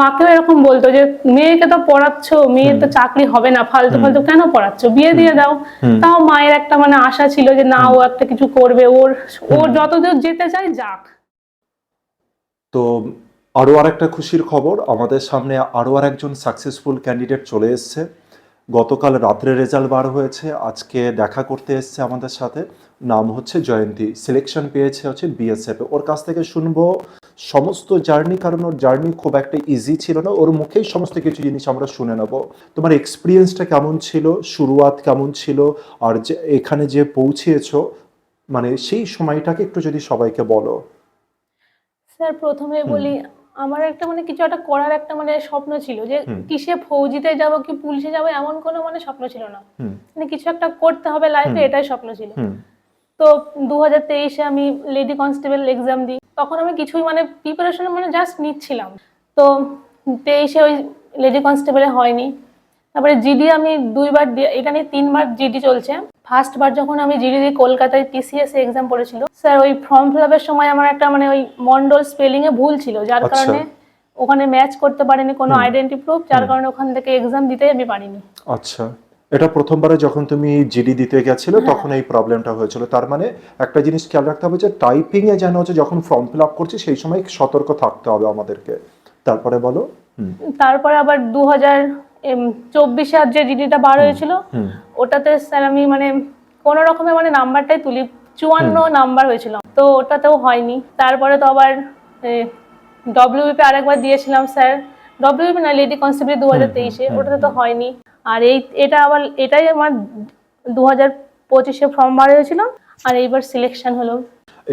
মাকেও এরকম বলতো যে মেয়েকে তো পড়াচ্ছ মেয়ের তো চাকরি হবে না ফালতু ফালতু কেন পড়াচ্ছ? বিয়ে দিয়ে দাও। তাও মায়ের একটা মানে আশা ছিল যে না ও একটা কিছু করবে। ওর ওর যতদূর যেতে চায় যাক। তো আরও আরেকটা খুশির খবর আমাদের সামনে আরও আর একজন সাকসেসফুল ক্যান্ডিডেট চলে এসছে। গতকাল রাত্রে রেজাল্ট বার হয়েছে আজকে দেখা করতে এসছে আমাদের সাথে। নাম হচ্ছে জয়ন্তী সিলেকশন পেয়েছে হচ্ছে বিএসএফ ওর কাছ থেকে শুনব সমস্ত জার্নি কারণ ওর জার্নি খুব একটা ইজি ছিল না। ওর মুখেই সমস্ত কিছু জিনিস আমরা শুনে নেব। তোমার এক্সপিরিয়েন্সটা কেমন ছিল? শুরুয়াত কেমন ছিল? আর যে এখানে যে পৌঁছিয়েছো মানে সেই সময়টাকে একটু যদি সবাইকে বলো। স্যার প্রথমে বলি আমার একটা মানে কিছু একটা করার একটা মানে স্বপ্ন ছিল যে কিসে ফৌজিতে যাব কি পুলিশে যাব এমন কোনো মানে স্বপ্ন ছিল না। মানে কিছু একটা করতে হবে লাইফে এটাই স্বপ্ন ছিল। তো দু হাজার তেইশে আমি লেডি কনস্টেবল এক্সাম দিই। তখন আমি কিছুই মানে প্রিপারেশন মানে জাস্ট নিচ্ছিলাম। তো তেইশে ওই লেডি কনস্টেবলে হয়নি। তারপরে জিডি আমি দুইবার দিয়ে- এটা নিয়ে তিনবার জিডি চলছে। ফার্স্ট বার যখন আমি জিডি দিয়ে কলকাতায় টিসিএস এক্সাম পড়েছিল স্যার ওই ফর্ম ফিল আপের সময় আমার একটা মানে ওই মন্ডল স্পেলিং এ ভুল ছিল যার আচ্ছা। কারণে ওখানে ম্যাচ করতে পারিনি কোনো আইডেন্টি প্রুফ যার কারণে ওখান থেকে এক্সাম দিতে আমি পারিনি। আচ্ছা। এটা প্রথমবারে যখন তুমি জিডি দিতে গেছিলে তখন এই প্রবলেমটা হয়েছিল। তার মানে একটা জিনিস খেয়াল রাখতে হবে যে টাইপিং এ যেন হচ্ছে যখন ফর্ম ফিল আপ করছি সেই সময় সতর্ক থাকতে হবে আমাদেরকে। তারপরে বলো? তারপরে আবার দু হাজার চব্বিশে আর যে জিডিটা বার হয়েছিল ওটাতে স্যার আমি মানে কোনো রকমের মানে নাম্বারটাই তুলি চুয়ান্ন নাম্বার হয়েছিল। তো ওটাতেও হয়নি। তারপরে তো আবার ডব্লিউপি আরেকবার দিয়েছিলাম স্যার ডব্লিউপি না লেডি কনস্টেবল দু হাজার তেইশে ওটাতে তো হয়নি। আর এই, এটা আবার, এটাই আমার দু হাজার পঁচিশে ফর্ম বার হয়েছিল, আর এইবার সিলেকশন হলো।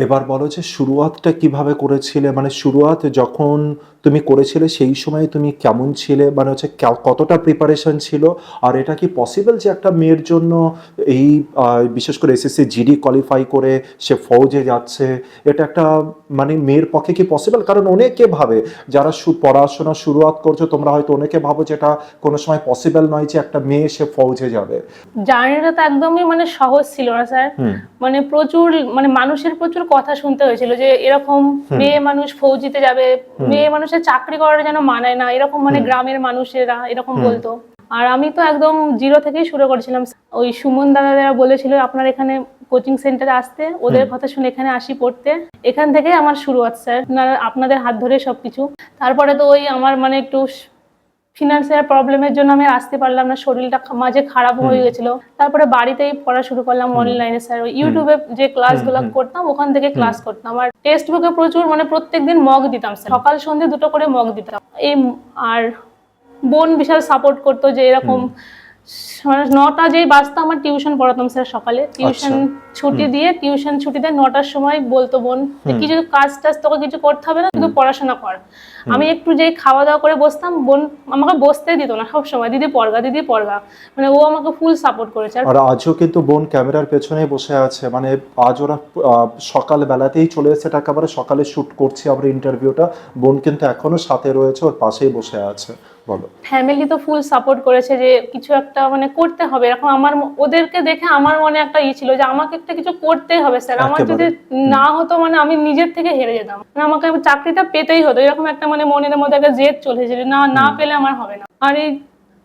এবার বলো যে শুরুয়াতটা কীভাবে করেছিলে? মানে শুরুয়াত যখন তুমি করেছিলে সেই সময় তুমি কেমন ছিলে? মানে হচ্ছে কতটা প্রিপারেশন ছিল? আর এটা কি পসিবল যে একটা মেয়ের জন্য এই বিশেষ করে এসএসসি জিডি কোয়ালিফাই করে সে ফৌজে যাচ্ছে? এটা একটা মানে মেয়ের পক্ষে কি পসিবল কারণ অনেকে ভাবে যারা পড়াশোনা শুরুয়াত করছ তোমরা হয়তো অনেকে ভাবো যে এটা কোনো সময় পসিবল নয় যে একটা মেয়ে সে ফৌজে যাবে। জার্নিটা তো একদমই মানে সহজ ছিল না স্যার। মানে প্রচুর মানে মানুষের প্রচুর কথা শুনতে হয়েছিল যে এরকম মেয়ে মানুষ ফৌজিতে যাবে মেয়ে মানুষের চাকরি করার যেন মানায় না এরকম মানে গ্রামের মানুষেরা এরকম বলতো। আর আমি তো একদম জিরো থেকেই শুরু করেছিলাম। ওই সুমন দাদারা বলেছিল আপনার এখানে কোচিং সেন্টারে আসতে ওদের কথা শুনে এখানে আসি পড়তে। এখান থেকে আমার শুরু স্যার। আপনারা- আপনাদের হাত ধরে সবকিছু। তারপরে তো ওই আমার মানে একটু ফিনান্সিয়াল প্রবলেমের জন্য আমি আসতে পারলাম না শরীরটা মাঝে খারাপ হয়ে গেছিল। তারপরে বাড়িতেই পড়া শুরু করলাম অনলাইনে স্যার ইউটিউবে যে ক্লাসগুলো করতাম ওখান থেকে ক্লাস করতাম। আর টেক্সট বুকে প্রচুর মানে প্রত্যেকদিন মগ দিতাম স্যার সকাল সন্ধ্যে দুটো করে মগ দিতাম। এই আর বোন বিশাল সাপোর্ট করতো যে এরকম নটা যেই বাজতো আমার টিউশন পড়াতাম স্যার সকালে। টিউশন ছুটি দিয়ে টিউশন ছুটিতে নটার সময় বলতো বোন কিছু কাজ টাজ তোকে কিছু করতে হবে না শুধু পড়াশোনা কর। আমি একটু যেই খাওয়া দাওয়া করে বসতাম বোন আমাকে বসতে দিত না সব সময় দিদি পড়গা দিদি পড়গা। মানে ও আমাকে ফুল সাপোর্ট করেছে। আর আজও কিন্তু বোন ক্যামেরার পেছনে বসে আছে মানে আজ ওরা সকাল বেলাতেই চলে এসেছে এটা একেবারে সকালে শুট করছি আমরা ইন্টারভিউটা বোন কিন্তু এখনও সাথে রয়েছে ওর পাশেই বসে আছে। বলো। ফ্যামিলি তো ফুল সাপোর্ট করেছে যে কিছু একটা মানে করতে হবে। এরকম আমার ওদেরকে দেখে আমার মনে একটা ই ছিল যে আমাকে একটা কিছু করতেই হবে স্যার। আমার যদি না হতো মানে আমি নিজের থেকে হেরে যেতাম। মানে আমাকে চাকরিটা পেতেই হতো। এরকম একটা মানে মনের মধ্যে একটা জেদ চলে এসেছিল না না পেলে আমার হবে না। আর এই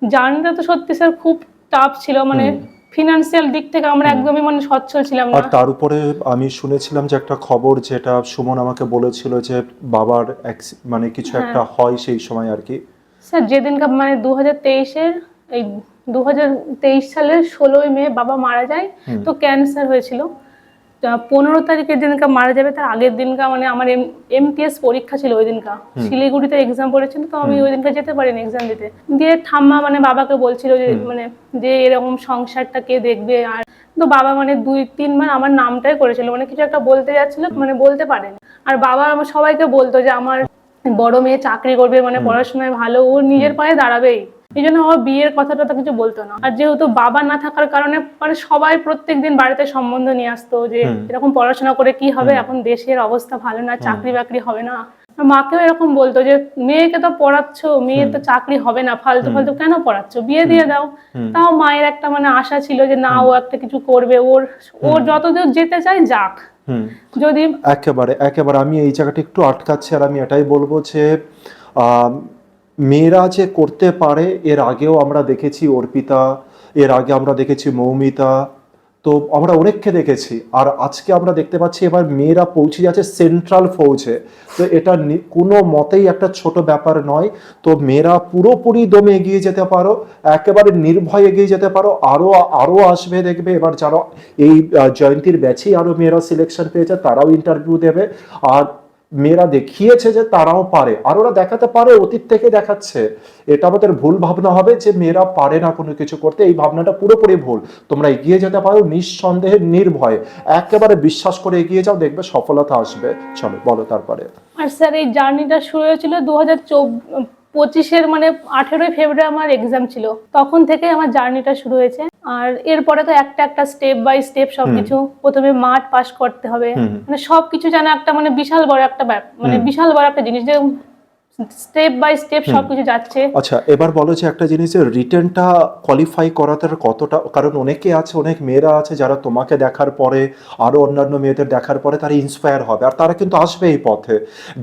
জার্নিটা তো সত্যি স্যার খুব টাফ ছিল। মানে ফিনান্সিয়াল দিক থেকে আমরা একদমই মানে সচ্ছল ছিলাম আর তার উপরে আমি শুনেছিলাম যে একটা খবর যেটা সুমন আমাকে বলেছিল যে বাবার মানে কিছু হ্যাঁ। একটা হয় সেই সময় আর কি। স্যার যেদিনকে মানে দু হাজার তেইশের এই দু হাজার তেইশ সালের ষোলোই মে বাবা মারা যায় তো ক্যান্সার হয়েছিল। তা পনেরো তারিখের দিনকা মারা যাবে তার আগের দিনকা মানে আমার এমটিএস পরীক্ষা ছিল ওই দিনকা। শিলিগুড়িতে এক্সাম পড়েছিল তো আমি ওই দিনকা যেতে পারিনি এক্সাম দিতে। দিয়ে ঠাম্মা মানে বাবাকে বলছিল যে মানে যে এরকম সংসারটা কে দেখবে আর তো বাবা মানে দুই তিনবার আমার নামটাই করেছিল মানে কিছু একটা বলতে যাচ্ছিল মানে বলতে পারেনি। আর বাবা আমার সবাইকে বলতো যে আমার বড় মেয়ে চাকরি করবে মানে পড়াশোনায় ভালো ও নিজের পায়ে দাঁড়াবেই। এই জন্য আমার বিয়ের কথাটা তো কিছু বলতো না। আর যেহেতু বাবা না থাকার কারণে মানে সবাই প্রত্যেকদিন বাড়িতে সম্বন্ধ নিয়ে আসতো যে এরকম পড়াশোনা করে কি হবে এখন দেশের অবস্থা ভালো না চাকরি বাকরি হবে না। মাকেও এরকম বলতো যে মেয়েকে তো পড়াচ্ছ মেয়ের তো চাকরি হবে না ফালতু ফালতু কেন পড়াচ্ছ? বিয়ে দিয়ে দাও। তাও মায়ের একটা মানে আশা ছিল যে না ও একটা কিছু করবে। ওর ওর যতদূর যেতে চায় যাক। যদি একেবারে একেবারে আমি এই জায়গাটা একটু আটকাচ্ছি আর আমি এটাই বলব যে মেয়েরা যে করতে পারে এর আগেও আমরা দেখেছি অর্পিতা এর আগে আমরা দেখেছি মৌমিতা তো আমরা অনেককে দেখেছি, আর আজকে আমরা দেখতে পাচ্ছি এবার মেয়েরা পৌঁছে যাচ্ছে সেন্ট্রাল ফৌজে তো এটা কোনো মতেই একটা ছোট ব্যাপার নয়। তো মেয়েরা পুরোপুরি দমে এগিয়ে যেতে পারো, একেবারে নির্ভয় এগিয়ে যেতে পারো। আরও আরও আসবে, দেখবে এবার যারা এই জয়ন্তীর ব্যাচেই আরও মেয়েরা সিলেকশন পেয়েছে, তারাও ইন্টারভিউ দেবে। আর মেয়েরা দেখিয়েছে যে তারাও পারে, আর ওরা দেখাতে পারে, অতীত থেকে দেখাচ্ছে। এটা আমাদের ভুল ভাবনা হবে যে মেয়েরা পারে না কোনো কিছু করতে, এই ভাবনাটা পুরোপুরি ভুল। তোমরা এগিয়ে যেতে পারো নিঃসন্দেহে, নির্ভয়ে। একেবারে বিশ্বাস করে এগিয়ে যাও, দেখবে সফলতা আসবে। চলো, বলো তারপরে। আর স্যার, এই জার্নিটা শুরু হয়েছিল দু হাজার পঁচিশের মানে আঠেরোই ফেব্রুয়ারি আমার এক্সাম ছিল। তখন থেকে আমার জার্নিটা শুরু হয়েছে। আর এরপরে তো একটা একটা স্টেপ বাই স্টেপ সবকিছু প্রথমে মাঠ পাস করতে হবে। মানে সবকিছু যেন একটা মানে বিশাল বড় একটা মানে বিশাল বড় একটা জিনিস। যে স্টেপ বাই স্টেপ সবকিছু যাচ্ছে। আচ্ছা এবার বলো যে একটা জিনিসের রিটার্নটা কোয়ালিফাই করাতে কতটা কারণ অনেকে আছে অনেক মেয়েরা আছে যারা তোমাকে দেখার পরে আরও অন্যান্য মেয়েদের দেখার পরে তারা ইন্সপায়ার হবে। আর তারা কিন্তু আসবে এই পথে।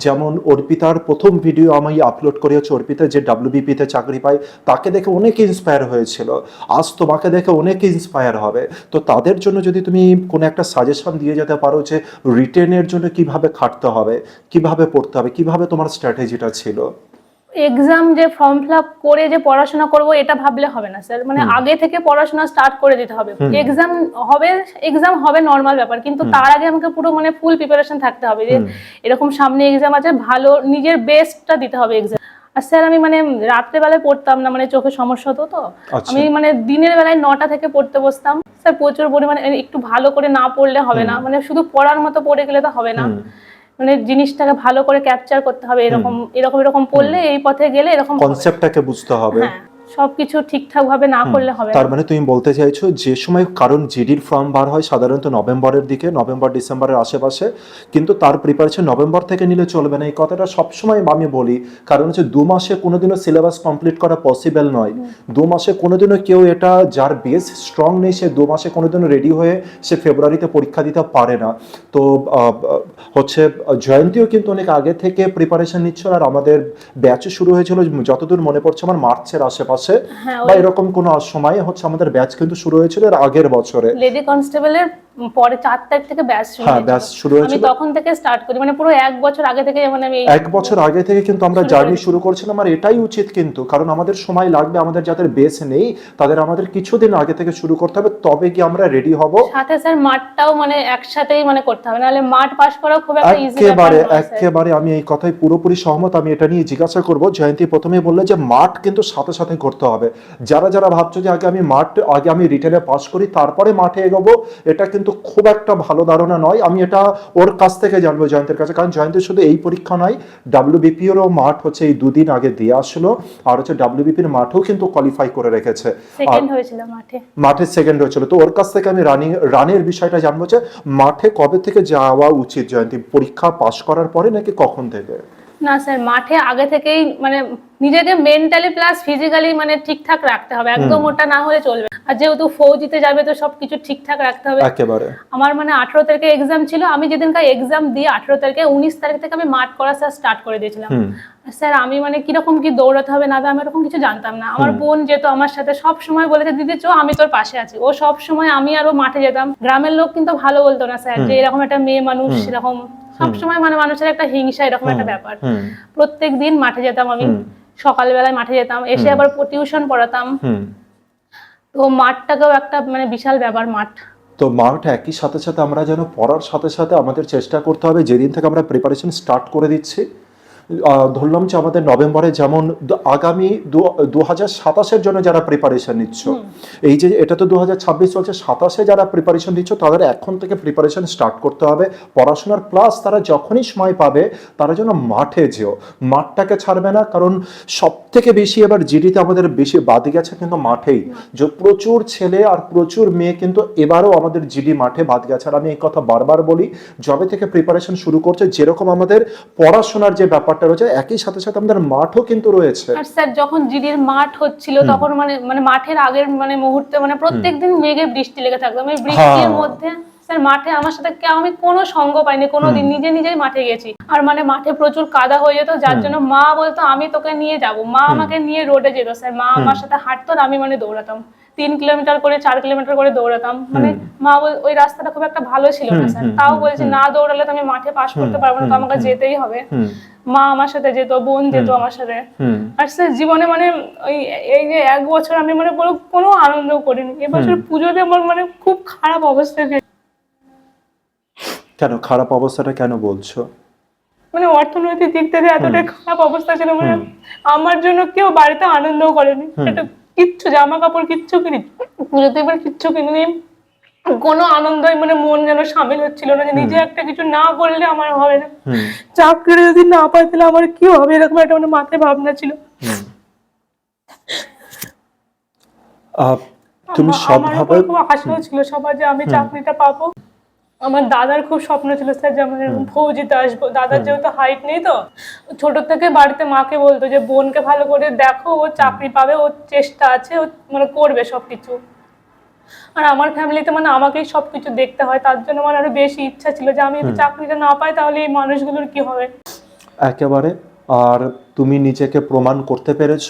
যেমন অর্পিতার প্রথম ভিডিও আমি আপলোড করেছি অর্পিতা যে ডাব্লিউবিপিতে চাকরি পায় তাকে দেখে অনেকে ইন্সপায়ার হয়েছিল। আজ তোমাকে দেখে অনেকে ইন্সপায়ার হবে। তো তাদের জন্য যদি তুমি কোনো একটা সাজেশন দিয়ে যেতে পারো যে রিটেনের জন্য কীভাবে খাটতে হবে কীভাবে পড়তে হবে কীভাবে তোমার স্ট্র্যাটেজিটা ছিল? এক্সাম যে ফর্ম ফিল আপ করে যে পড়াশোনা করব এটা ভাবলে হবে না স্যার মানে আগে থেকে পড়াশোনা স্টার্ট করে দিতে হবে। এক্সাম হবে এক্সাম হবে নর্মাল ব্যাপার কিন্তু তার আগে আমাকে পুরো মানে ফুল প্রিপারেশন থাকতে হবে যে এরকম সামনে এক্সাম আছে ভালো নিজের বেস্টটা দিতে হবে এক্সাম আর স্যার আমি মানে রাত্রেবেলায় পড়তাম না মানে চোখে সমস্যা হতো তো। আচ্ছা। আমি মানে দিনের বেলায় নটা থেকে পড়তে বসতাম। স্যার প্রচুর পরিমাণে একটু ভালো করে না পড়লে হবে না। মানে শুধু পড়ার মতো পড়ে গেলে তো হবে না। মানে জিনিসটাকে ভালো করে ক্যাপচার করতে হবে এরকম এরকম এরকম পড়লে এই পথে গেলে এরকম কনসেপ্টটাকে বুঝতে হবে। হ্যাঁ। সবকিছু ঠিকঠাক ভাবে না করলে হবে তার মানে তুমি বলতে চাইছো যে সময় কারণ জিডির ফর্ম বার হয় সাধারণত নভেম্বরের দিকে নভেম্বর ডিসেম্বরের আশেপাশে কিন্তু তার প্রিপারেশন নভেম্বর থেকে নিলে চলবে না। এই কথাটা সবসময় আমি বলি কারণ হচ্ছে দু মাসে কোনোদিনও সিলেবাস কমপ্লিট করা পসিবল নয়। দু মাসে কোনোদিনও কেউ এটা যার বেস স্ট্রং নেই সে দু মাসে কোনোদিনও রেডি হয়ে সে ফেব্রুয়ারিতে পরীক্ষা দিতে পারে না। তো হচ্ছে জয়ন্তীও কিন্তু অনেক আগে থেকে প্রিপারেশন নিচ্ছিল আর আমাদের ব্যাচ শুরু হয়েছিল যতদূর মনে পড়ছে আমার মার্চের আশেপাশে। হ্যাঁ, বা এরকম কোনো সময় হচ্ছে আমাদের ব্যাচ কিন্তু শুরু হয়েছিল এর আগের বছরে। লেডি কনস্টেবলের পরে চার তারিখ থেকে ব্যাচ শুরু হ্যাঁ। ব্যাচ শুরু আমি তখন থেকে স্টার্ট করি মানে পুরো এক বছর আগে থেকে মানে আমি এক বছর আগে থেকে কিন্তু আমরা জার্নি শুরু করছিলাম আর এটাই উচিত কিন্তু কারণ আমাদের সময় লাগবে আমাদের যাদের বেস নেই তাদের আমাদের কিছুদিন আগে থেকে শুরু করতে হবে তবে কি আমরা রেডি হব? সাথে স্যার মাঠটাও মানে একসাথেই মানে করতে হবে নাহলে মাঠ পাস করা খুব একটা ইজি একেবারে একেবারে আমি এই কথায় পুরোপুরি সহমত আমি এটা নিয়ে জিজ্ঞাসা করব। জয়ন্তী প্রথমেই বললে যে মাঠ কিন্তু সাথে সাথে করতে হবে। যারা যারা ভাবছ যে আগে আমি মাঠ আগে আমি রিটেলে পাস করি তারপরে মাঠে এগোবো এটা কিন্তু খুব একটা ভালো ধারণা নয়। আমি এটা ওর কাছ থেকে জানব জয়ন্তের কাছে। কারণ জয়ন্তী শুধু এই পরীক্ষা নয় ডাব্লিউবিপিওরও মাঠ হচ্ছে এই দুদিন আগে দিয়ে আসলো। আর হচ্ছে ডাব্লিউবিপির মাঠেও কিন্তু কোয়ালিফাই করে রেখেছে। মাঠে। সেকেন্ড হয়েছিল। তো ওর কাছ থেকে আমি রানিং রানের বিষয়টা জানব যে মাঠে কবে থেকে যাওয়া উচিত জয়ন্তী? পরীক্ষা পাশ করার পরে নাকি কখন থেকে না স্যার মাঠে আগে থেকেই মানে নিজেকে মেন্টালি প্লাস ফিজিক্যালি মানে ঠিকঠাক রাখতে হবে। একদম ওটা না হলে চলবে। আর যেহেতু ফৌজিতে যাবে তো সবকিছু ঠিকঠাক রাখতে হবে। একেবারে। আমার মানে আঠারো তারিখে এক্সাম ছিল আমি যেদিনকার এক্সাম দিয়ে আঠারো তারিখে উনিশ তারিখ থেকে আমি মাঠ করা স্যার স্টার্ট করে দিয়েছিলাম। স্যার আমি মানে কীরকম কি দৌড়াতে হবে না আমি এরকম কিছু জানতাম না। আমার বোন যেত আমার সাথে সব সময় বলেছে দিদি চো আমি তোর পাশে আছি। ও সব সময় আমি আরও মাঠে যেতাম। গ্রামের লোক কিন্তু ভালো বলতো না স্যার যে এরকম একটা মেয়ে মানুষ এরকম। সবসময় মানে মানুষের একটা হিংসা এরকম একটা ব্যাপার। প্রত্যেক দিন মাঠে যেতাম আমি। সকালবেলায় মাঠে যেতাম। এসে আবার টিউশন পড়াতাম। তো মাঠটাকেও একটা মানে বিশাল ব্যাপার, মাঠ। তো মাঠ একই সাথে সাথে আমরা যেন পড়ার সাথে সাথে আমাদের চেষ্টা করতে হবে। যেদিন থেকে আমরা প্রিপারেশন স্টার্ট করে দিচ্ছি ধরলাম যে আমাদের নভেম্বরে যেমন আগামী দু হাজার সাতাশের জন্য যারা প্রিপারেশন নিচ্ছ এই যে এটা তো দু হাজার ছাব্বিশ চলছে সাতাশে যারা প্রিপারেশন নিচ্ছ তাদের এখন থেকে প্রিপারেশন স্টার্ট করতে হবে। পড়াশোনার প্লাস তারা যখনই সময় পাবে তারা যেন মাঠে যেও। মাঠটাকে ছাড়বে না কারণ সব থেকে বেশি এবার জিডিতে আমাদের বেশি বাদে গেছে কিন্তু মাঠেই। যে প্রচুর ছেলে আর প্রচুর মেয়ে কিন্তু এবারও আমাদের জিডি মাঠে বাদ গেছে। আর আমি এই কথা বারবার বলি যবে থেকে প্রিপারেশন শুরু করছে যেরকম আমাদের পড়াশোনার যে ব্যাপারটা রয়েছে একই সাথে সাথে আমাদের মাঠও কিন্তু রয়েছে। আর স্যার যখন জিডির মাঠ হচ্ছিল তখন মানে মানে মাঠের আগের মানে মুহূর্তে মানে প্রত্যেকদিন মেঘে বৃষ্টি লেগে থাকতো। আমি বৃষ্টির হ্যাঁ। মধ্যে স্যার মাঠে আমার সাথে কেউ আমি কোনো সঙ্গ পাইনি কোনো দিন। নিজে নিজেই মাঠে গেছি। আর মানে মাঠে প্রচুর কাদা হয়ে যেত যার জন্য মা বলতো আমি তোকে নিয়ে যাব। মা আমাকে নিয়ে রোডে যেত স্যার। মা আমার সাথে হাঁটতো আর আমি মানে দৌড়াতাম। তিন কিলোমিটার করে চার কিলোমিটার করে দৌড়াতাম। মানে মা বল ওই রাস্তাটা খুব একটা ভালো ছিল না স্যার। তাও বলছে না দৌড়ালে তো আমি মাঠে পাশ করতে পারব না তো আমাকে যেতেই হবে। মা আমার সাথে যেত বোন যেত আমার সাথে। আর স্যার জীবনে মানে ওই এই যে এক বছর আমি মানে কোনো কোনো আনন্দ করিনি। এবছর পুজোতে আমার মানে খুব খারাপ অবস্থা। কেন খারাপ অবস্থাটা কেন বলছো? মানে অর্থনৈতিক দিক থেকে এতটাই খারাপ অবস্থা ছিল মানে আমার জন্য কেউ বাড়িতে আনন্দ করেনি। একটা কিচ্ছু জামা কাপড় কিচ্ছু কিনি পুজোতে এবার কিচ্ছু কিনিনি। কোনো আনন্দই মানে মন যেন সামিল হচ্ছিল না যে নিজে একটা কিছু না করলে আমার হবে না। চাকরি যদি না পাই তাহলে আমার কি হবে? এরকম একটা মানে মাথায় ভাবনা ছিল। তুমি সব ভাবে খুব আশাও ছিল সবার যে আমি চাকরিটা পাবো। আমার দাদার খুব স্বপ্ন ছিল স্যার যে আমার এরকম ফৌজিতে আসব। দাদার যেহেতু হাইট নেই তো ছোট থেকে বাড়িতে মাকে বলতো যে বোনকে ভালো করে দেখো ও চাকরি পাবে ওর চেষ্টা আছে ও মানে করবে সবকিছু। আর আমার ফ্যামিলিতে মানে আমাকেই সবকিছু দেখতে হয় তার জন্য আমার আরও বেশি ইচ্ছা ছিল যে আমি যদি চাকরিটা না পাই তাহলে এই মানুষগুলোর কি হবে? একেবারে। আর তুমি নিজেকে প্রমাণ করতে পেরেছ?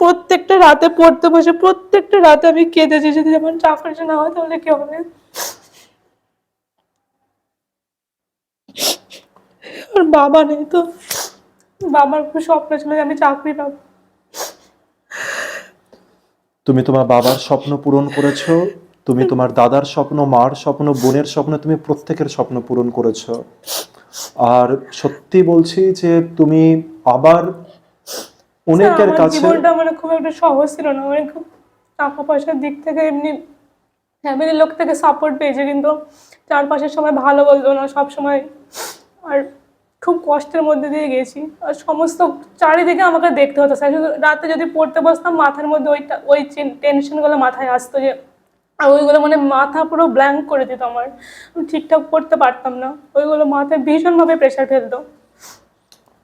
প্রত্যেকটা রাতে পড়তে বসে প্রত্যেকটা রাতে আমি কেঁদেছি যদি যেমন চাকরিটা না হয় তাহলে কি হবে? আর বাবা নেই তো। বাবার খুব স্বপ্ন ছিল যে আমি চাকরি পাবো। তুমি তোমার বাবার স্বপ্ন পূরণ করেছ তুমি তোমার দাদার স্বপ্ন মার স্বপ্ন বোনের স্বপ্ন তুমি প্রত্যেকের স্বপ্ন পূরণ করেছ। আর সত্যি বলছি যে তুমি আবার অনেকের কাছে জীবনটা মানে খুব একটা সহজ ছিল না। মানে খুব টাকা পয়সার দিক থেকে এমনি ফ্যামিলির লোক থেকে সাপোর্ট পেয়েছে কিন্তু চারপাশের সবাই ভালো বলতো না সব সময় আর খুব কষ্টের মধ্যে দিয়ে গেছি। আর সমস্ত চারিদিকে আমাকে দেখতে হতো স্যার। শুধু রাতে যদি পড়তে বসতাম, মাথার মধ্যে ওইটা, ওই টেনশনগুলো মাথায় আসতো যে, আর ওইগুলো মানে মাথা পুরো ব্ল্যাঙ্ক করে দিত আমার। আমি ঠিকঠাক পড়তে পারতাম না। ওইগুলো মাথায় ভীষণভাবে প্রেশার ফেলতো।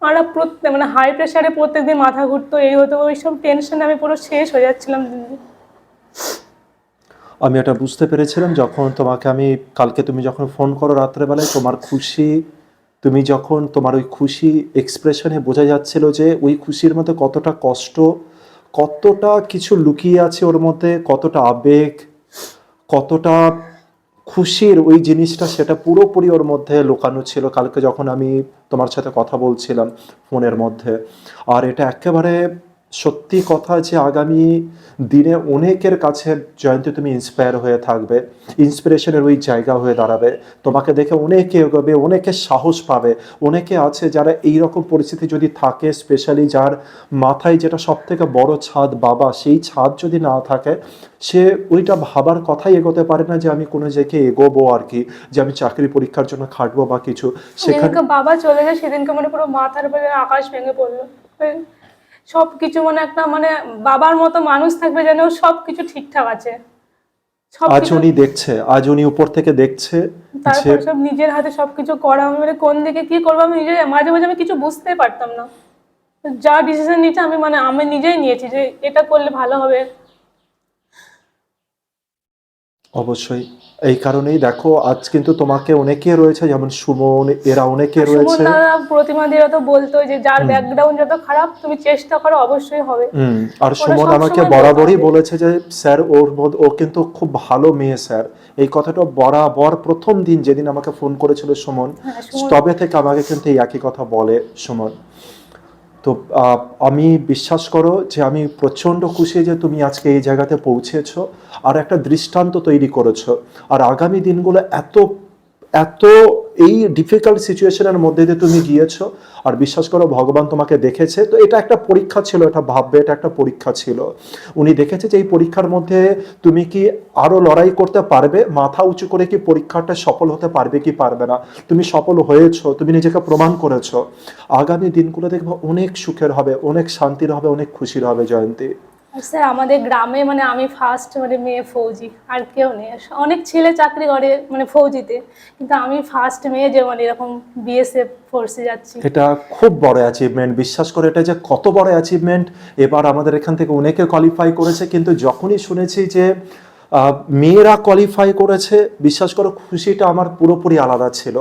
আর প্রত্যেক মানে হাই প্রেশারে প্রত্যেকদিন মাথা ঘুরতো, এই হতো, ওইসব টেনশনে আমি পুরো শেষ হয়ে যাচ্ছিলাম। আমি এটা বুঝতে পেরেছিলাম, যখন তোমাকে আমি, কালকে তুমি যখন ফোন করো রাত্রেবেলায়, তোমার খুশি তুমি যখন তোমার ওই খুশি এক্সপ্রেশনে বোঝা যাচ্ছিল যে ওই খুশির মধ্যে কতটা কষ্ট, কতটা কিছু লুকিয়ে আছে ওর মধ্যে, কতটা আবেগ, কতটা খুশির ওই জিনিসটা সেটা পুরোপুরি ওর মধ্যে লুকানো ছিল কালকে যখন আমি তোমার সাথে কথা বলছিলাম ফোনের মধ্যে। আর এটা একেবারে সত্যি কথা যে আগামী দিনে অনেকের কাছে জয়ন্তী তুমি ইন্সপায়ার হয়ে থাকবে ইন্সপিরেশনের ওই জায়গা হয়ে দাঁড়াবে। তোমাকে দেখে অনেকে এগোবে, অনেকে সাহস পাবে, অনেকে আছে যারা এই রকম পরিস্থিতি যদি থাকে স্পেশালি যার মাথায় যেটা সব থেকে বড় ছাদ, বাবা, সেই ছাদ যদি না থাকে, সে ওইটা ভাবার কথাই এগোতে পারে না যে আমি কোনো জায়গায় এগোবো আর কি, যে আমি চাকরি পরীক্ষার জন্য খাটবো বা কিছু। সেখানে বাবা চলে যায়, সেদিনকে মানে পুরো মাথার উপরে আকাশ ভেঙে পড়ল। সব কিছু মানে একটা মানে বাবার মতো মানুষ থাকবে যেন সব কিছু ঠিকঠাক আছে। আজ উনি দেখছে আজ উনি উপর থেকে দেখছে তারপর সব নিজের হাতে সবকিছু করা আমি মানে কোন দিকে কি করব আমি নিজে মাঝে মাঝে আমি কিছু বুঝতে পারতাম না। যা ডিসিশন নিচ্ছে আমি মানে আমি নিজেই নিয়েছি যে এটা করলে ভালো হবে। অবশ্যই। এই কারণেই দেখো আজ কিন্তু তোমাকে অনেকে রয়েছে যেমন সুমন এরা অনেকে রয়েছে। প্রতিমাদিরা তো বলতো যে যার ব্যাকগ্রাউন্ড যত খারাপ তুমি চেষ্টা করো অবশ্যই হবে। আর সুমন আমাকে বরাবরই বলেছে যে স্যার ওর ও কিন্তু খুব ভালো মেয়ে স্যার। এই কথাটা বরাবর প্রথম দিন যেদিন আমাকে ফোন করেছিল সুমন হ্যাঁ, সুমন- তবে থেকে আমাকে কিন্তু এই একই কথা বলে সুমন। তো আমি বিশ্বাস করো যে আমি প্রচণ্ড খুশি যে তুমি আজকে এই জায়গাতে পৌঁছেছ আর একটা দৃষ্টান্ত তৈরি করেছ। আর আগামী দিনগুলো এত এত এই ডিফিকাল্ট সিচুয়েশনের মধ্যে দিয়ে তুমি গিয়েছো, আর বিশ্বাস করো, ভগবান তোমাকে দেখেছে। তো এটা একটা পরীক্ষা ছিল, এটা ভাববে, এটা একটা পরীক্ষা ছিল। উনি দেখেছে যে এই পরীক্ষার মধ্যে তুমি কি আরও লড়াই করতে পারবে? মাথা উঁচু করে কি পরীক্ষাটা সফল হতে পারবে কি পারবে না? তুমি সফল হয়েছো, তুমি নিজেকে প্রমাণ করেছ। আগামী দিনগুলো দেখবে অনেক সুখের হবে, অনেক শান্তির হবে, অনেক খুশির হবে জয়ন্তী। স্যার, আমাদের গ্রামে মানে আমি ফার্স্ট মানে মেয়ে ফৌজি, আর কেউ নেই। অনেক ছেলে চাকরি করে মানে ফৌজিতে, কিন্তু আমি ফার্স্ট মেয়ে যে মানে এরকম বিএসএফ ফোর্সে যাচ্ছি। এটা খুব বড় অ্যাচিভমেন্ট বিশ্বাস করে এটা যে কত বড় অ্যাচিভমেন্ট এবার আমাদের এখান থেকে অনেকে কোয়ালিফাই করেছে, কিন্তু যখনই শুনেছি যে মেয়েরা কোয়ালিফাই করেছে, বিশ্বাস করো, খুশিটা আমার পুরোপুরি আলাদা ছিল।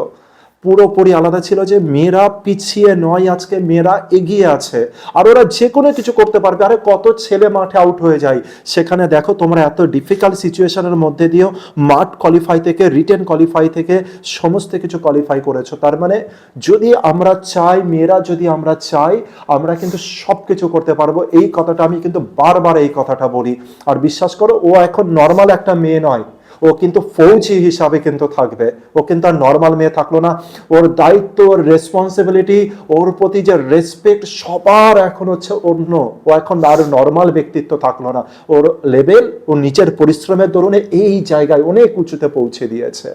পুরোপুরি আলাদা ছিল যে মেয়েরা পিছিয়ে নয়, আজকে মেয়েরা এগিয়ে আছে। আর ওরা যে কোনো কিছু করতে পারবে। আরে কত ছেলে মাঠে আউট হয়ে যায়। সেখানে দেখো তোমরা এত ডিফিকাল্ট সিচুয়েশনের মধ্যে দিয়েও মাঠ কোয়ালিফাই থেকে রিটেন কোয়ালিফাই থেকে সমস্ত কিছু কোয়ালিফাই করেছ। তার মানে যদি আমরা চাই, মেয়েরা যদি আমরা চাই, আমরা কিন্তু সব কিছু করতে পারব। এই কথাটা আমি কিন্তু বারবার এই কথাটা বলি। আর বিশ্বাস করো, ও এখন নর্মাল একটা মেয়ে নয়। ও কিন্তু ফৌজি হিসাবে কিন্তু থাকবে। ও কিন্তু আর নর্মাল মেয়ে থাকল না। ওর দায়িত্ব, ওর রেসপন্সিবিলিটি ওর প্রতি যে রেসপেক্ট সবার এখন হচ্ছে অন্য। ও এখন আর নর্মাল ব্যক্তিত্ব থাকল না। ওর লেভেল ও নিজের পরিশ্রমের দরুনে এই জায়গায় অনেক উঁচুতে পৌঁছে দিয়েছে।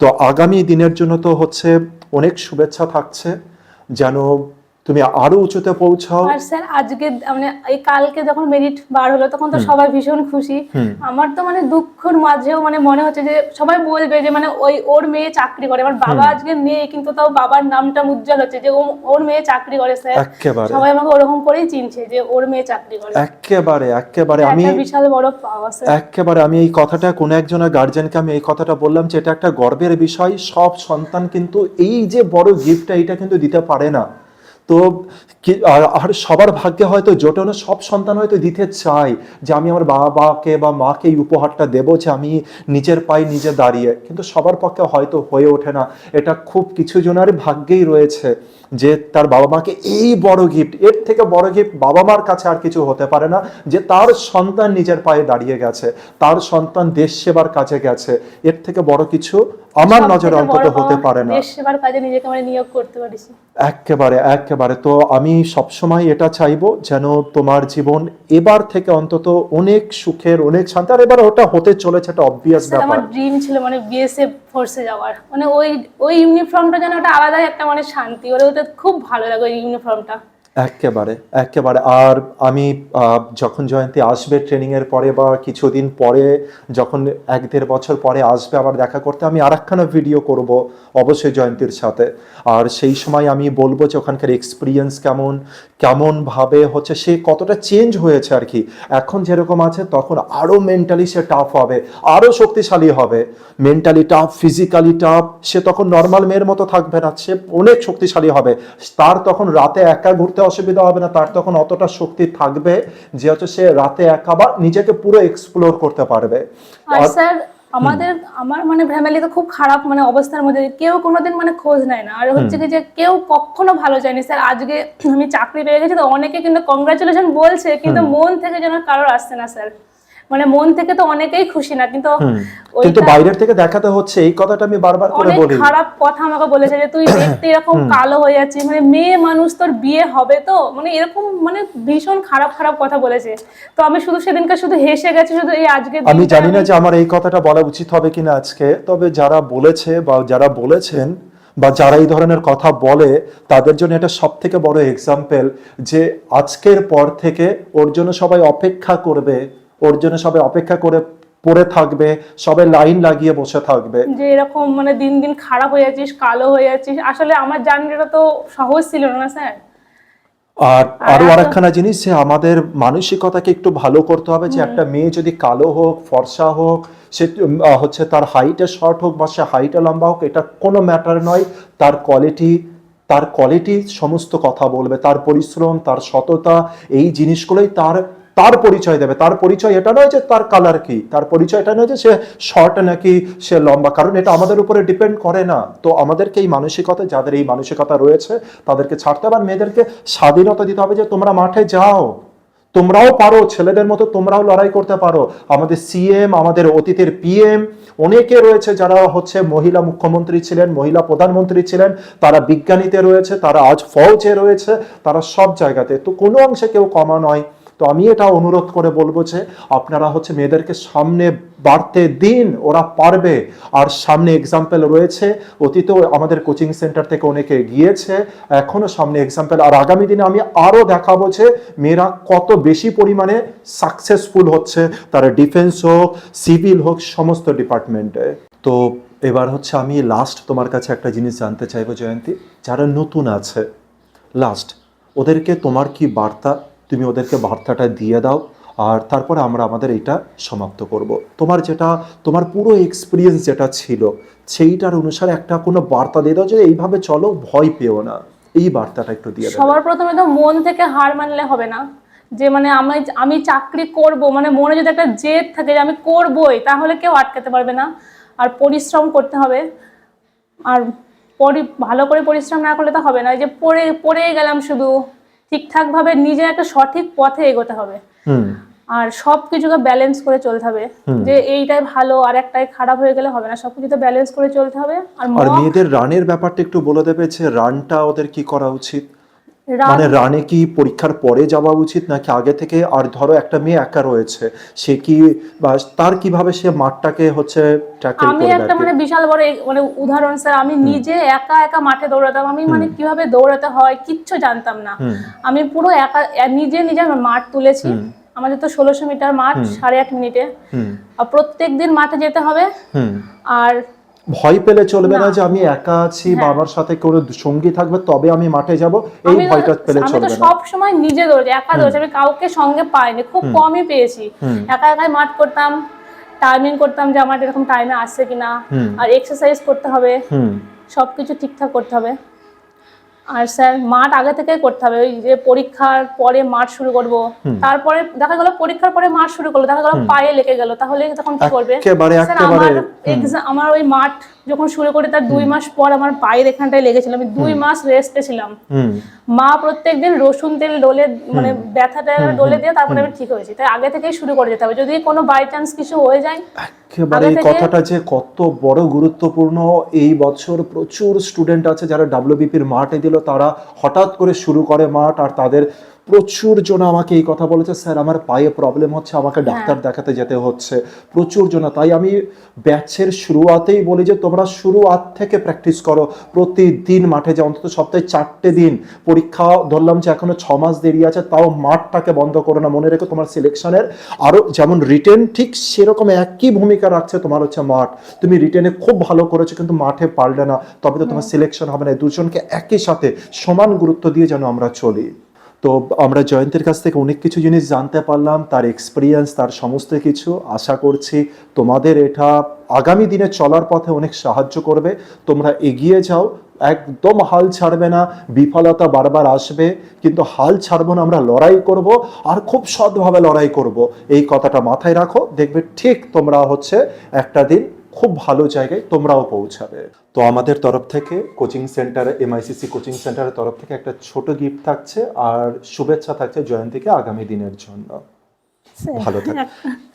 তো আগামী দিনের জন্য তো হচ্ছে অনেক শুভেচ্ছা থাকছে। যেন তুমি আরও উঁচুতে পৌঁছাও। আর স্যার আজকে মানে এই কালকে যখন মেরিট বার হলো তখন তো সবাই ভীষণ খুশি। আমার তো মানে দুঃখের মাঝেও মানে মনে হচ্ছে যে সবাই বলবে যে মানে ওই ওর মেয়ে চাকরি করে। আমার বাবা আজকে নেই কিন্তু তাও বাবার নামটা উজ্জ্বল হচ্ছে যে ওর মেয়ে চাকরি করে স্যার। একেবারে। সবাই আমাকে ওরকম করেই চিনছে যে ওর মেয়ে চাকরি করে। একেবারে একেবারে। আমি বিশাল বড় পাওয়া স্যার। একেবারে আমি এই কথাটা কোনো একজনের গার্জেনকে আমি এই কথাটা বললাম যে এটা একটা গর্বের বিষয়। সব সন্তান কিন্তু এই যে বড় গিফটটা এটা কিন্তু দিতে পারে না। তো কি- আর- সবার ভাগ্যে হয়তো জোটে না সব সন্তান হয়তো দিতে চায় যে আমি আমার বাবাকে বা মাকে এই উপহারটা দেবো যে আমি নিজের পায়ে নিজে দাঁড়িয়ে। কিন্তু সবার পক্ষে হয়তো হয়ে ওঠে না। এটা খুব কিছু জনের ভাগ্যেই রয়েছে যে তার বাবা মাকে এই বড় গিফট এর থেকে বড় গিফট বাবা মার কাছে আর কিছু হতে পারে না যে তার সন্তান নিজের পায়ে দাঁড়িয়ে গেছে তার সন্তান দেশ সেবার কাজে গেছে। এর থেকে বড় কিছু আমার নজরে অন্তত হতে পারে না। দেশ সেবার কাজে নিজেকে মানে নিয়োগ করতে পারিস। একেবারে একেবারে। তো আমি সবসময় এটা চাইব যেন তোমার জীবন এবার থেকে অন্তত অনেক সুখের অনেক শান্তি। আর এবার ওটা হতে চলেছে একটা অবভিয়াস ব্যাপার আমার ড্রিম ছিল মানে বিএসএফ ফোর্সে যাওয়ার। মানে ওই ওই ইউনিফর্মটা যেন একটা আলাদাই একটা মানে শান্তি ওর ওটা খুব ভালো লাগে ওই ইউনিফর্মটা একেবারে একেবারে। আর আমি যখন জয়ন্তী আসবে ট্রেনিং এর পরে বা কিছুদিন পরে, যখন এক দেড় বছর পরে আসবে আবার দেখা করতে, আমি আর ভিডিও করব অবশ্যই জয়ন্তীর সাথে। আর সেই সময় আমি বলব যে ওখানকার এক্সপিরিয়েন্স কেমন, কেমনভাবে হচ্ছে, সে কতটা চেঞ্জ হয়েছে আর কি। এখন যেরকম আছে, তখন আরও মেন্টালি সে টাফ হবে আরও শক্তিশালী হবে। মেন্টালি টাফ ফিজিক্যালি টাফ সে তখন নর্মাল মেয়ের মতো থাকবে না, সে অনেক শক্তিশালী হবে। তার তখন রাতে একা ঘুরতে অসুবিধা হবে না তার তখন অতটা শক্তি থাকবে যে হচ্ছে সে রাতে একা বা নিজেকে পুরো এক্সপ্লোর করতে পারবে। আর স্যার আমাদের আমার মানে ফ্যামিলি তো খুব খারাপ মানে অবস্থার মধ্যে কেউ কোনোদিন মানে খোঁজ নেয় না। আর হচ্ছে কি যে কেউ কখনো ভালো যায়নি। স্যার আজকে আমি চাকরি পেয়ে গেছি তো অনেকে কিন্তু কংগ্রাচুলেশন বলছে কিন্তু মন থেকে যেন কারোর আসছে না স্যার। মানে মন থেকে তো অনেকেই খুশি না কিন্তু। কিন্তু বাইরের থেকে দেখাতে হচ্ছে এই কথাটা আমি বারবার করে বলি অনেক খারাপ কথা আমাকে বলেছে যে তুই দেখতে এরকম কালো হয়ে যাচ্ছিস। মানে মেয়ে মানুষ তোর বিয়ে হবে তো? মানে এরকম মানে ভীষণ খারাপ খারাপ কথা বলেছে। তো আমি শুধু সেদিনকে শুধু হেসে গেছি শুধু এই আজকে আমি জানি না যে আমার এই কথাটা বলা উচিত হবে কিনা আজকে তবে যারা বলেছে বা যারা বলেছেন বা যারা এই ধরনের কথা বলে তাদের জন্য এটা সব থেকে বড় এক্সাম্পল যে আজকের পর থেকে ওর জন্য সবাই অপেক্ষা করবে ওর জন্য সবাই অপেক্ষা করে পড়ে থাকবে সবাই লাইন লাগিয়ে বসে থাকবে। যে এরকম মানে দিন দিন খারাপ হয়ে যাচ্ছিস কালো হয়ে যাচ্ছিস আসলে আমার জার্নিটা তো সহজ ছিল না স্যার? আর আরও আর- আরেকখানা জিনিস যে আমাদের মানসিকতাকে একটু ভালো করতে হবে যে একটা মেয়ে যদি কালো হোক ফর্সা হোক সে হচ্ছে তার হাইটে শর্ট হোক বা সে হাইটে লম্বা হোক এটা কোনো ম্যাটার নয়। তার কোয়ালিটি তার কোয়ালিটি সমস্ত কথা বলবে তার পরিশ্রম তার সততা এই জিনিসগুলোই তার তার পরিচয় দেবে। তার পরিচয় এটা নয় যে তার কালার কি। তার পরিচয় এটা নয় যে সে শর্ট নাকি সে লম্বা। কারণ এটা আমাদের উপরে ডিপেন্ড করে না। তো আমাদেরকে এই মানসিকতা, যাদের এই মানসিকতা রয়েছে, তাদেরকে ছাড়তে হবে আর মেয়েদেরকে স্বাধীনতা দিতে হবে যে তোমরা মাঠে যাও। তোমরাও পারো, ছেলেদের মতো তোমরাও লড়াই করতে পারো। আমাদের সিএম আমাদের অতীতের পিএম অনেকে রয়েছে যারা হচ্ছে মহিলা মুখ্যমন্ত্রী ছিলেন, মহিলা প্রধানমন্ত্রী ছিলেন, তারা বিজ্ঞানীতে রয়েছে, তারা আজ ফৌজে রয়েছে, তারা সব জায়গাতে। তো কোনো অংশে কেউ কমা নয়। তো আমি এটা অনুরোধ করে বলব যে আপনারা হচ্ছে মেয়েদেরকে সামনে বাড়তে দিন, ওরা পারবে। আর সামনে এক্সাম্পল রয়েছে অতীতেও আমাদের কোচিং সেন্টার থেকে অনেকে গিয়েছে, এখনও সামনে এক্সাম্পল আর আগামী দিনে আমি আরও দেখাবো যে মেয়েরা কত বেশি পরিমাণে সাকসেসফুল হচ্ছে, তারা ডিফেন্স হোক সিভিল হোক, সমস্ত ডিপার্টমেন্টে তো এবার হচ্ছে আমি লাস্ট তোমার কাছে একটা জিনিস জানতে চাইব, জয়ন্তী। যারা নতুন আছে লাস্ট ওদেরকে তোমার কি বার্তা তুমি ওদেরকে বার্তাটা দিয়ে দাও আর তারপরে আমরা আমাদের এইটা সমাপ্ত করব। তোমার যেটা, তোমার পুরো এক্সপিরিয়েন্স যেটা ছিল, সেইটার অনুসারে একটা কোনো বার্তা দিয়ে দাও যে এইভাবে চলো, ভয় পেও না। এই বার্তাটা একটু দিয়ে দাও সবার প্রথমে তো মন থেকে হার মানলে হবে না। যে মানে আমি আমি চাকরি করব মানে মনে যদি একটা জেদ থাকে যে আমি করবই, তাহলে কেউ আটকাতে পারবে না। আর পরিশ্রম করতে হবে। আর পরি, ভালো করে পরিশ্রম না করলে তো হবে না। যে পড়ে, পড়েই গেলাম শুধু। ঠিকঠাকভাবে নিজে একটা সঠিক পথে এগোতে হবে। আর সব কিছুকে ব্যালেন্স করে চলতে হবে। যে এইটাই ভালো আর একটাই খারাপ হয়ে গেলে হবে না। সব কিছুতে ব্যালেন্স করে চলতে হবে। আর মেয়েদের রানের ব্যাপারটা একটু বলে দেবে যে রানটা ওদের কি করা উচিত? মানে রানে কি পরীক্ষার পরে যাওয়া উচিত নাকি আগে থেকে? আর ধরো একটা মেয়ে একা রয়েছে সে কি বা তার কীভাবে সে মাঠটাকে হচ্ছে ট্যাকেল আমি একটা মানে বিশাল বড় মানে উদাহরণ স্যার। আমি নিজে একা একা মাঠে দৌড়াতাম। আমি মানে কীভাবে দৌড়াতে হয় কিচ্ছু জানতাম না। আমি পুরো একা নিজে নিজে মাঠ তুলেছি। আমাদের তো ষোলোশো মিটার মাঠ সাড়ে আট মিনিটে। প্রত্যেক দিন মাঠে যেতে হবে। আর ভয় পেলে চলবে না। যে আমি একা আছি বা হ্যাঁ। আমার সাথে কোনো সঙ্গী থাকবে তবে আমি মাঠে যাব এই ভয়টা পেলে আমি তো চলবে না। সব সময় নিজে দৌড়ে একা দৌড়ে আমি কাউকে সঙ্গে পাইনি খুব কমই পেয়েছি। একা একাই মাঠ করতাম টাইমিং করতাম যে আমার এরকম টাইমে আসছে কিনা আর এক্সারসাইজ করতে হবে সবকিছু ঠিকঠাক করতে হবে। আর স্যার মাঠ আগে থেকে করতে হবে। ওই যে পরীক্ষার পরে মাঠ শুরু করব। তারপরে দেখা গেল পরীক্ষার পরে মাঠ শুরু করল। দেখা গেল পায়ে লেগে গেল। তাহলে তখন কি করবে? আমার আমার ওই মাঠ যখন শুরু করি তার দুই মাস পর আমার পায়ের এখানটায় লেগেছিল। আমি দুই মাস রেস্টে ছিলাম মা প্রত্যেকদিন রসুন তেল ডলে মানে ব্যথাটা ডলে দিয়ে তারপরে আমি ঠিক হয়েছি। তাই আগে থেকেই শুরু করে যেতে হবে। যদি কোনো বাই চান্স কিছু হয়ে যায় একেবারে এই কথাটা যে কত বড় গুরুত্বপূর্ণ এই বছর প্রচুর স্টুডেন্ট আছে যারা ডাব্লিউবিপির মাঠে দিল তারা হঠাৎ করে শুরু করে মাঠ আর তাদের প্রচুর জন আমাকে এই কথা বলেছে স্যার আমার পায়ে প্রবলেম হচ্ছে আমাকে ডাক্তার দেখাতে যেতে হচ্ছে। প্রচুর জন। তাই আমি ব্যাচের শুরুয়াতেই বলি যে তোমরা শুরুয়াত থেকে প্র্যাকটিস করো। প্রতিদিন মাঠে যাও অন্তত সপ্তাহে চারটে দিন। পরীক্ষা ধরলাম যে এখনও ছ মাস দেরি আছে তাও মাঠটাকে বন্ধ করো না। মনে রেখো তোমার সিলেকশনের আরও যেমন রিটেন ঠিক সেরকম একই ভূমিকা রাখছে তোমার হচ্ছে মাঠ। তুমি রিটেনে খুব ভালো করেছ কিন্তু মাঠে পারলে না। তবে তো তোমার সিলেকশন হবে না। দুজনকে একই সাথে সমান গুরুত্ব দিয়ে যেন আমরা চলি। তো আমরা জয়ন্তের কাছ থেকে অনেক কিছু জিনিস জানতে পারলাম, তার এক্সপিরিয়েন্স তার সমস্ত কিছু। আশা করছি তোমাদের এটা আগামী দিনে চলার পথে অনেক সাহায্য করবে। তোমরা এগিয়ে যাও, একদম হাল ছাড়বে না, বিফলতা বারবার আসবে, কিন্তু হাল ছাড়বো না, আমরা লড়াই করব, আর খুব সৎভাবে লড়াই করব। এই কথাটা মাথায় রাখো, দেখবে ঠিক তোমরা হচ্ছে একটা দিন খুব ভালো জায়গায় তোমরাও পৌঁছাবে। তো আমাদের তরফ থেকে কোচিং সেন্টার এমআইসিসি কোচিং সেন্টারের তরফ থেকে একটা ছোট গিফট থাকছে আর শুভেচ্ছা থাকছে জয়ন্তীকে আগামী দিনের জন্য। ভালো থাকো।